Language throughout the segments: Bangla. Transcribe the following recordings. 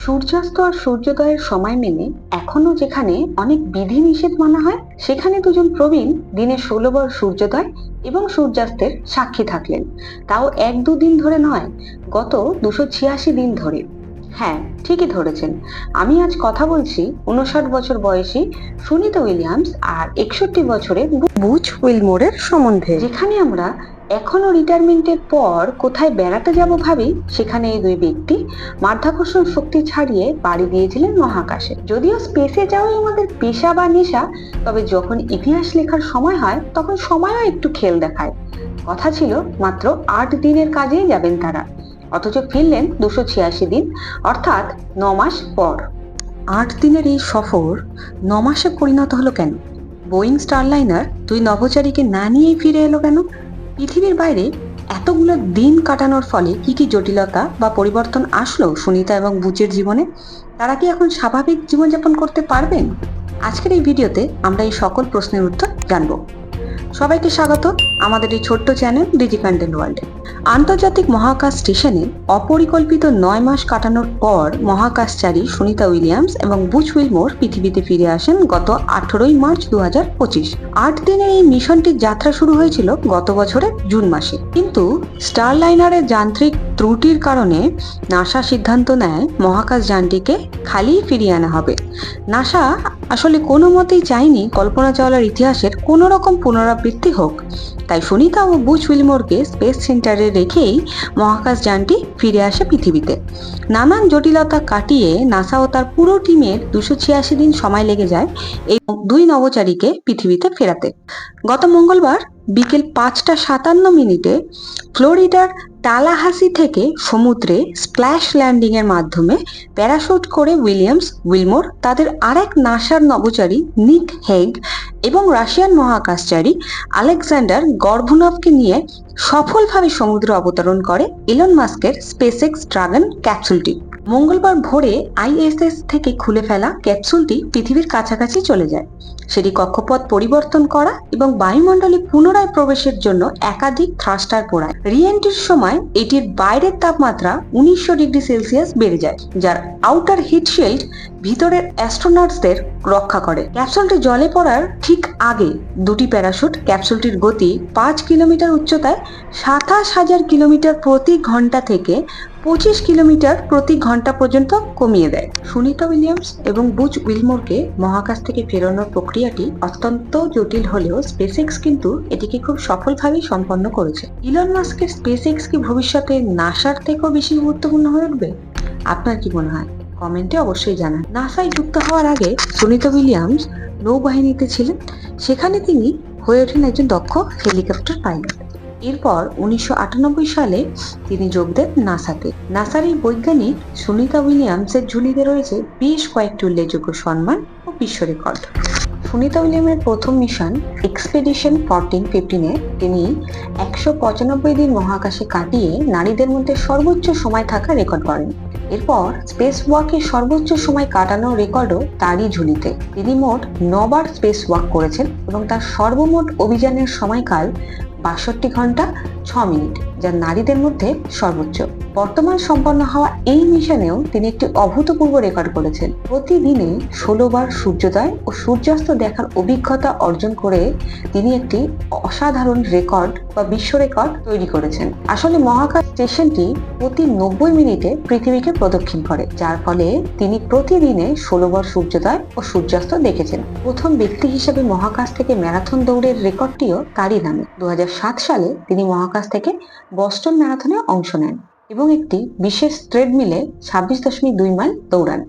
সূর্যাস্ত আর সূর্যোদয়ের সময় মেনে এখনও যেখানে অনেক বিধি নিষেধ মানা হয়, সেখানে দুজন প্রবীণ দিনে ষোলো বার সূর্যোদয় এবং সূর্যাস্তের সাক্ষী থাকলেন। তাও এক দুদিন ধরে নয়, গত দুশো ছিয়াশি দিন ধরে। হ্যাঁ ঠিকই ধরেছেন। আমি আজ কথা বলছি উনষাট বছর বয়সী সুনিতা উইলিয়ামস আর একষট্টি বছরের বুচ উইলমোরের সম্বন্ধে। যেখানে আমরা এখনও রিটায়ারমেন্টের পর কোথায় বেড়াতে যাব ভাবি, সেখানে এই দুই ব্যক্তি মাধ্যাকর্ষণ শক্তি ছাড়িয়ে পাড়ি দিয়েছিলেন মহাকাশে। যদিও স্পেসে যাওয়াই আমাদের পেশা বা নেশা, তবে যখন ইতিহাস লেখার সময় হয়, তখন সময়ও একটু খেল দেখায়। কথা ছিল মাত্র আট দিনের কাজেই যাবেন তারা। অথচ ফিরলেন দুশো ছিয়াশি দিন, অর্থাৎ ন মাস পর। আট দিনের এই সফর ন মাসে পরিণত হলো কেন? বোয়িং স্টারলাইনার দুই নভোচারীকে না নিয়েই ফিরে এলো কেন? পৃথিবীর বাইরে এতগুলো দিন কাটানোর ফলে কি কি জটিলতা বা পরিবর্তন আসলো সুনিতা এবং বুচের জীবনে? তারা কি এখন স্বাভাবিক জীবনযাপন করতে পারবেন? আজকের এই ভিডিওতে আমরা এই সকল প্রশ্নের উত্তর জানব। সবাইকে স্বাগত আমাদের এই ছোট্ট চ্যানেল ডিজি কন্টেন্ট ওয়ার্ল্ডে। আন্তর্জাতিক মহাকাশ স্টেশনে অপরিকল্পিত নয় মাস কাটানোর পর মহাকাশচারী সুনিতা উইলিয়ামস এবং বুচ উইলমোর পৃথিবীতে ফিরে আসেন গত আঠেরোই মার্চ দু আট দিনের এই মিশনটির যাত্রা শুরু হয়েছিল গত বছরের জুন মাসে। কিন্তু স্টারলাইনারের যান্ত্রিক ত্রুটির কারণে নাসা সিদ্ধান্ত নেয় মহাকাশ যানটিকে খালি ফিরিয়ে আনা হবে। নাসা আসলে কোনো মতেই চাইনি কল্পনা চাওলার ইতিহাসের কোনো রকম পুনরাবৃত্তি হোক। তাই সুনিতা ও বুচ উইলমোরকে স্পেস সেন্টারে রেখেই মহাকাশ যানটি ফিরে আসে পৃথিবীতে। নানান জটিলতা কাটিয়ে নাসা ও তার পুরো টিমের দুশো ছিয়াশি দিন সময় লেগে যায় এই দুই নবচারীকে পৃথিবীতে ফেরাতে। গত মঙ্গলবার বিকেল পাঁচটা সাতান্ন মিনিটে ফ্লোরিডার তালাহাসি থেকে সমুদ্রে স্প্ল্যাশ ল্যান্ডিংয়ের মাধ্যমে প্যারাশুট করে উইলিয়ামস উইলমোর, তাদের আরেক নাসার নভোচারী নিক হেগ এবং রাশিয়ান মহাকাশচারী আলেকজান্ডার গর্ভনভকে নিয়ে সফলভাবে সমুদ্রে অবতরণ করে ইলন মাস্কের স্পেসেক্স ড্রাগন ক্যাপসুলটি। মঙ্গলবার ভোরে আইএসএস থেকে খুলে ফেলা ক্যাপসুলটি পৃথিবীর কাছাকাছি চলে যায়। সেটি কক্ষপথ পরিবর্তন করা এবং বায়ুমণ্ডলে পুনরায় প্রবেশের জন্য একাধিক থ্রাস্টার পোড়ায়। রিএন্ট্রির সময় এটির বাইরের তাপমাত্রা উনিশশো ডিগ্রি সেলসিয়াস বেড়ে যায়, যার আউটার হিট শিল্ড ভিতরের অ্যাস্ট্রোনটসদের রক্ষা করে। ক্যাপসুলটি জলে পড়ার ঠিক আগে দুটি প্যারাশুট ক্যাপসুলটির গতি পাঁচ কিলোমিটার উচ্চতায় সাতাশ হাজার কিলোমিটার প্রতি ঘণ্টা থেকে পঁচিশ কিলোমিটার প্রতি ঘণ্টা পর্যন্ত কমিয়ে দেয়। সুনিতা উইলিয়ামস এবং বুচ উইলমোরকে মহাকাশ থেকে ফেরানোর প্রক্রিয়াটি অত্যন্ত জটিল হলেও স্পেসএক্স কিন্তু এটিকে খুব সফলভাবেই সম্পন্ন করেছে। ইলন মাস্কের স্পেসএক্স কি ভবিষ্যতে নাসার থেকেও বেশি গুরুত্বপূর্ণ হয়ে উঠবে? আপনার কি মনে হয়? কমেন্টে অবশ্যই জানান। নাসায় যুক্ত হওয়ার আগে সুনিতা উইলিয়ামস নৌবাহিনীতে ছিলেন। সেখানে তিনি হয়ে ওঠেন একজন দক্ষ হেলিকপ্টার পাইলট। এরপর উনিশশো আটানব্বই সালে তিনি যোগ দেন নাসাতে নাসার এই বৈজ্ঞানিক সুনিতা উইলিয়ামসের ঝুলিতে রয়েছে বেশ কয়েকটি উল্লেখযোগ্য সম্মান ও বিশ্ব রেকর্ড সুনিতা উইলিয়ামের প্রথম মিশন এক্সপেডিশন ফোরটিন ফিফটিনে তিনি একশো পঁচানব্বই দিন মহাকাশে কাটিয়ে নারীদের মধ্যে সর্বোচ্চ সময় থাকা রেকর্ড করেন। এরপর স্পেস ওয়াকে সর্বোচ্চ সময় কাটানোর রেকর্ডও তারই ঝুলিতে। তিনি মোট নবার স্পেস ওয়াক করেছেন এবং তার সর্বমোট অভিযানের সময়কাল বাষট্টি ঘণ্টা ছ মিনিট যা নারীদের মধ্যে সর্বোচ্চ। বর্তমান সম্পন্ন হওয়া এই মিশনেও তিনি একটি অভূতপূর্ব রেকর্ড করেছেন। প্রতিদিনে ষোলো বার সূর্যোদয় ও সূর্যাস্ত দেখার অভিজ্ঞতা অর্জন করে তিনি একটি অসাধারণ রেকর্ড বা বিশ্ব রেকর্ড তৈরি করেছেন। আসলে মহাকাশ স্টেশনটি প্রতি নব্বই মিনিটে পৃথিবীকে প্রদক্ষিণ করে, যার ফলে তিনি প্রতিদিনে ষোলো বার সূর্যোদয় ও সূর্যাস্ত দেখেছেন। প্রথম ব্যক্তি হিসেবে মহাকাশ থেকে ম্যারাথন দৌড়ের রেকর্ডটিও তারই নামে। দু হাজার সাত সালে তিনি মহাকাশ থেকে বস্টন ম্যারাথনে অংশ নেন। এবং একটি বিশেষ ট্রেডমিলে ছাব্বিশ দশমিক দুই মাইল দৌড়ান।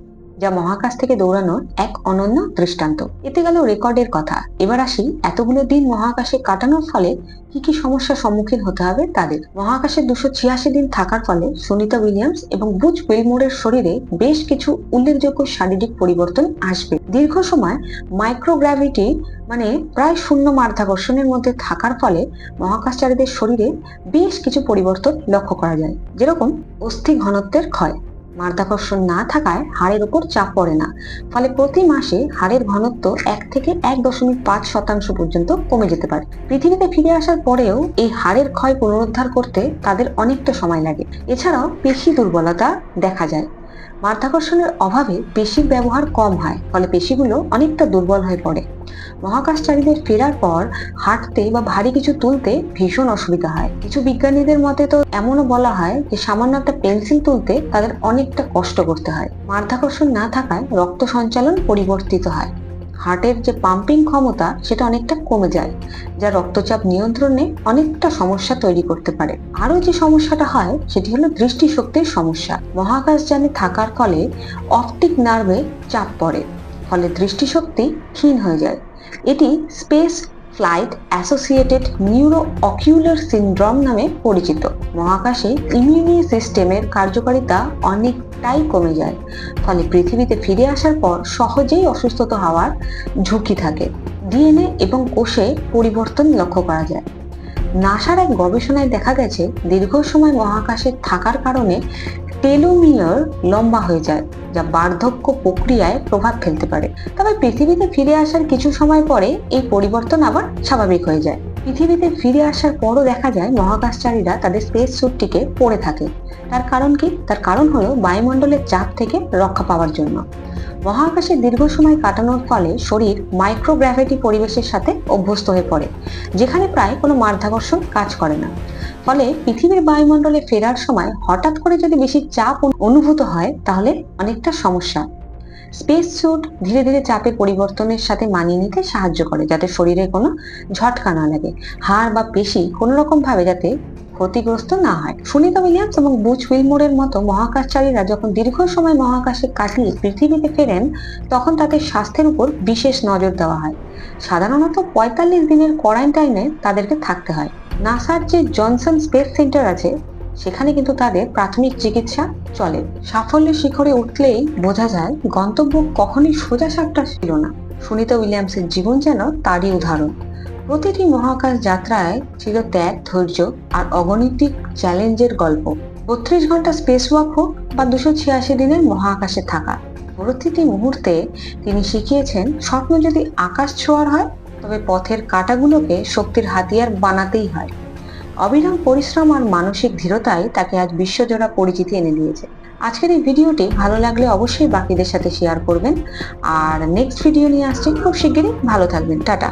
যা মহাকাশ থেকে দৌড়ানোর এক অনন্য দৃষ্টান্ত। এতে গেল রেকর্ডের কথা। এবার আসি এতগুলো দিন মহাকাশে কাটানোর ফলে কি কি সমস্যার সম্মুখীন হতে হবে তাদের। মহাকাশে দুশো ছিয়াশি দিন থাকার ফলে সুনিতা উইলিয়ামস এবং বুচ উইলমোরের শরীরে বেশ কিছু উল্লেখযোগ্য শারীরিক পরিবর্তন আসবে। দীর্ঘ সময় মাইক্রোগ্র্যাভিটি মানে প্রায় শূন্য মাধ্যাকর্ষণের মধ্যে থাকার ফলে মহাকাশচারীদের শরীরে বেশ কিছু পরিবর্তন লক্ষ্য করা যায়। যেরকম অস্থি ঘনত্বের ক্ষয়। মাধ্যাকর্ষণ না থাকায় হাড়ের উপর চাপ পড়ে না। ফলে প্রতি মাসে হাড়ের ঘনত্ব এক থেকে এক দশমিক পাঁচ শতাংশ পর্যন্ত কমে যেতে পারে। পৃথিবীতে ফিরে আসার পরেও এই হাড়ের ক্ষয় পুনরুদ্ধার করতে তাদের অনেকটা সময় লাগে। এছাড়াও পেশি দুর্বলতা দেখা যায়। মাধ্যাকর্ষণের অভাবে পেশির ব্যবহার কম হয়, ফলে পেশিগুলো অনেকটা দুর্বল হয়ে পড়ে। মহাকাশচারীদের ফেরার পর হাঁটতে বা ভারী কিছু তুলতে ভীষণ অসুবিধা হয়। কিছু বিজ্ঞানীদের মতে তো এমনও বলা হয় যে, সামান্য একটা পেন্সিল তুলতে তাদের অনেকটা কষ্ট করতে হয়। মাধ্যাকর্ষণ না থাকায় রক্ত সঞ্চালন পরিবর্তিত হয়। হার্টের যে পাম্পিং ক্ষমতা, সেটা অনেকটা কমে যায়, যা রক্তচাপ নিয়ন্ত্রণে অনেকটা সমস্যা তৈরি করতে পারে। আরও যে সমস্যাটা হয়, সেটি হলো দৃষ্টিশক্তির সমস্যা। মহাকাশযানে থাকার ফলে অপটিক নার্ভে চাপ পড়ে, ফলে দৃষ্টিশক্তি ক্ষীণ হয়ে যায়। এটি space flight associated neuro ocular syndrome নামে পরিচিত। মহাকাশে ইমিউনি সিস্টেমের কার্যকারিতা অনেকটাই কমে যায়, ফলে পৃথিবীতে ফিরে আসার পর সহজেই অসুস্থতা হওয়ার ঝুঁকি থাকে। ডিএনএ এবং কোষে পরিবর্তন লক্ষ্য করা যায়। নাসার এক গবেষণায় দেখা গেছে, দীর্ঘ সময় মহাকাশে থাকার কারণে টেলোমিয়ার লম্বা হয়ে যায়, যা বার্ধক্য প্রক্রিয়ায় প্রভাব ফেলতে পারে। তবে পৃথিবীতে ফিরে আসার কিছু সময় পরে এই পরিবর্তন আবার স্বাভাবিক হয়ে যায়। পৃথিবীতে ফিরে আসার পরও দেখা যায়, মহাকাশচারীরা তাদের স্পেস স্যুটটিকে পরে থাকে। তার কারণ কি? তার কারণ হলো বায়ুমণ্ডলের চাপ থেকে রক্ষা পাওয়ার জন্য। মহাকাশে দীর্ঘ সময় কাটানোর ফলে শরীর মাইক্রোগ্র্যাভিটি পরিবেশের সাথে অভ্যস্ত হয়ে পড়ে, যেখানে প্রায় কোনো মাধ্যাকর্ষণ কাজ করে না। ফলে পৃথিবীর বায়ুমণ্ডলে ফেরার সময় হঠাৎ করে যদি বেশি চাপ অনুভূত হয়, তাহলে অনেকটা সমস্যা। স্পেস স্যুট ধীরে ধীরে চাপের পরিবর্তনের সাথে মানিয়ে নিতে সাহায্য করে, যাতে শরীরে কোনো ঝটকা না লাগে। হাড় বা পেশি কোনো রকম ভাবে যাতে ক্ষতিগ্রস্ত না হয়। সুনিতা উইলিয়ামস এবং বুচ উইলমোরের মতো মহাকাশচারীরা যখন দীর্ঘ সময় মহাকাশে কাটিয়ে পৃথিবীতে ফেরেন, তখন তাদের স্বাস্থ্যের উপর বিশেষ নজর দেওয়া হয়। সাধারণত পঁয়তাল্লিশ দিনের কোয়ারেন্টাইনে তাদেরকে থাকতে হয়। নাসার যে জনসন স্পেস সেন্টার আছে, সেখানে কিন্তু তাদের প্রাথমিক চিকিৎসা চলে। সাফল্যের শিখরে উঠলেই বোঝা যায়, গন্তব্য কখনই সোজা সাপটা ছিল না। সুনিতা উইলিয়ামসের জীবন যেন তারই উদাহরণ। প্রতিটি মহাকাশ যাত্রায় ছিল ত্যাগ, ধৈর্য আর অগণিতিক চ্যালেঞ্জের গল্প। বত্রিশ ঘণ্টা স্পেস ওয়াক হোক বা দুশো ছিয়াশি দিনের মহাকাশে থাকা প্রতিটি মুহূর্তে তিনি শিখিয়েছেন, স্বপ্ন যদি আকাশ ছোঁয়ার হয়, তবে পথের কাঁটাগুলোকে শক্তির হাতিয়ার বানাতেই হয়। অবিরাম পরিশ্রম আর মানসিক দৃঢ়তাই তাকে আজ বিশ্বজোড়া পরিচিতি এনে দিয়েছে। আজকের এই ভিডিওটি ভালো লাগলে অবশ্যই বাকিদের সাথে শেয়ার করবেন। আর নেক্সট ভিডিও নিয়ে আসছি, খুব শিগগিরই। ভালো থাকবেন। টাটা।